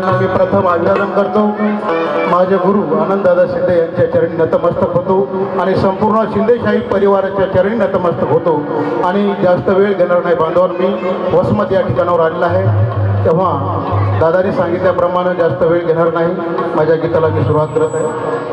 यांना मी प्रथम अभिवादन करतो. माझे गुरु आनंददादा शिंदे यांच्या चरणी नतमस्तक होतो आणि संपूर्ण शिंदेशाही परिवाराच्या चरणी नतमस्तक होतो. आणि जास्त वेळ घेणार नाही बांधवांनो मी. वसमत या ठिकाणावर आलेला आहे. तेव्हा दादानी सांगितल्याप्रमाणे जास्त वेळ घेणार नाही. माझ्या गीताला मी सुरुवात करत आहे.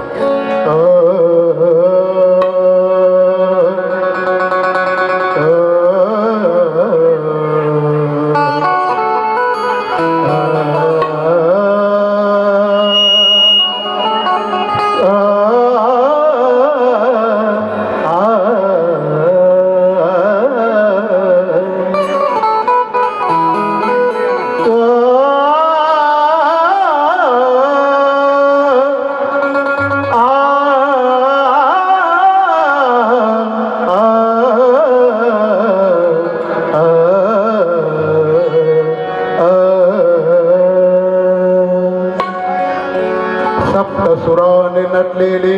नटलेले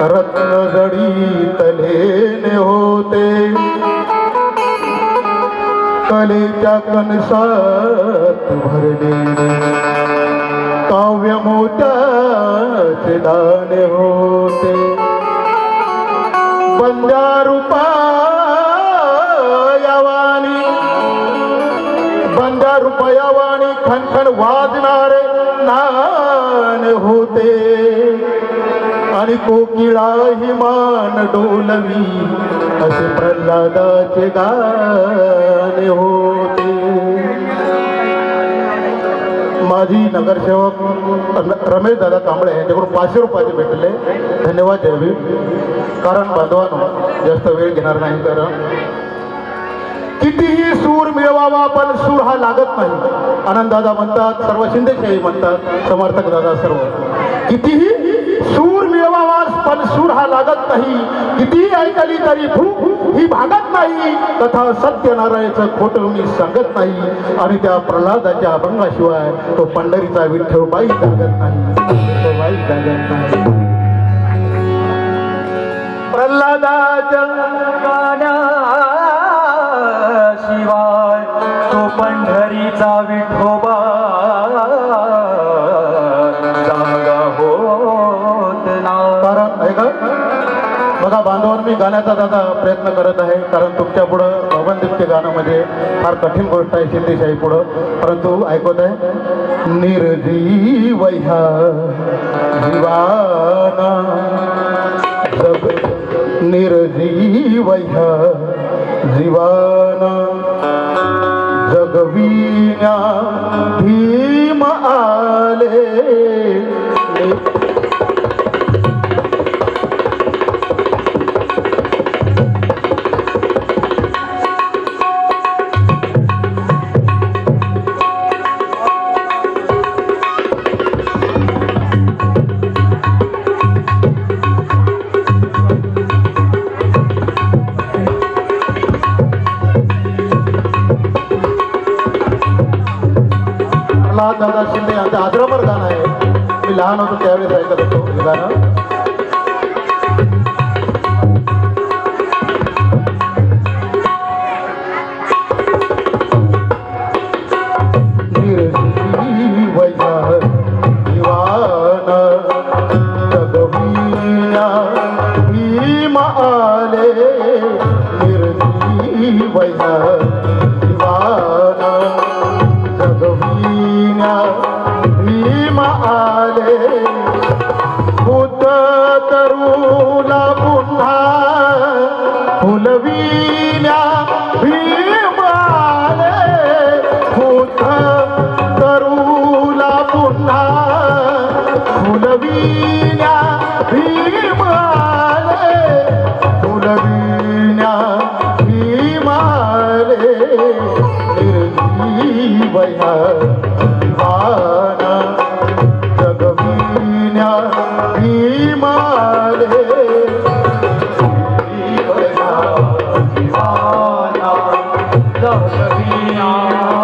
रत्न होते. कलेच्या कणसात भरलेले काव्य मोत्याचे दाने होते. बंजारूपा यावानी बंदा रुपयावाणी खणखण वा आणि कोकिळा हिमान डोलवी असे प्रल्हादाचे गाणे होते. माझी नगरसेवक रमेश दादा कांबळे यांच्याकडून पाचशे रुपयाचे भेटले. धन्यवाद जयवीर कारण बांधवानो जास्त वेळ घेणार नाही कारण कितीही सूर मिळवावा पण सूर हा लागत नाही. आनंददादा म्हणतात सर्व शिंदेशाही म्हणतात समर्थक दादा सर्व. कितीही सूर मिळवावास पण सूर हा लागत नाही. किती ऐकली तरी भूक ही भागत नाही. तथा सत्यनारायणाचं खोटं मी सांगत नाही. आणि त्या प्रल्हादाच्या अभंगाशिवाय तो पंढरीचा विठ्ठल बाई जागत नाही. तो बाई जागत नाही. प्रल्हादाच्या शिवाय तो पंढरीचा विठोबा मी गाण्याचा दादा प्रयत्न करत आहे कारण तुमच्या पुढं भवनदीपचे गाणं म्हणजे फार कठीण गोष्ट आहे शिंदेशाही पुढं. परंतु ऐकत आहे निर्जीव ह्या जीवाना जग निर्जीव ह्या जीवाना जगवी दादा शिंदे यांचं आद्रपर गाणं आहे. मी लहान होतो त्यावेळेस ऐकत होतो हे गाणं. तरुला पुन्हा फुलविल्या भीमाने भूत तरुला पुन्हा फुलविल्या भीमाने फुलविल्या भीमाने निर्जीवया जगविया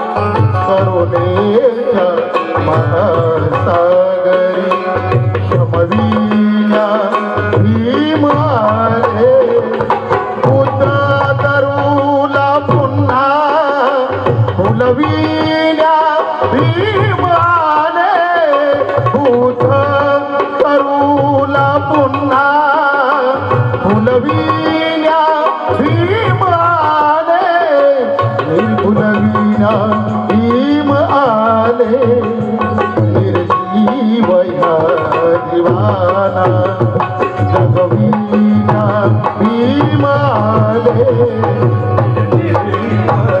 पुन्हा फुलविल्या भीमाने फुलविल्या भीम आले निर्जीवया दिवाना जगविल्या भीमाले निर्जीवया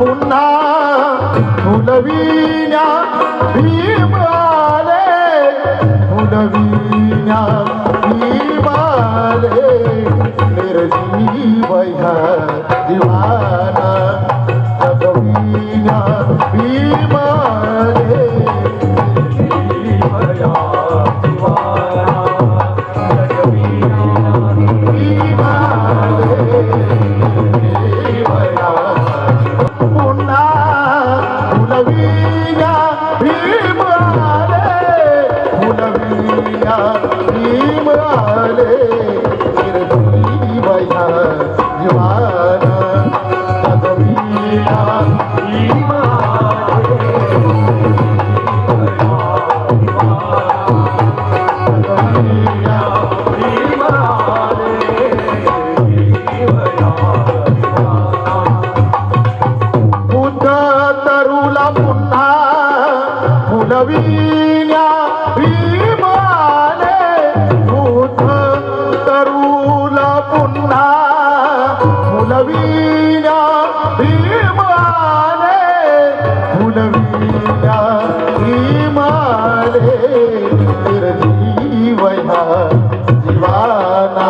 पुन्हा फुलविण्या भीम आले फुलविण्या भीम आले रे निर्जीवया जीवाना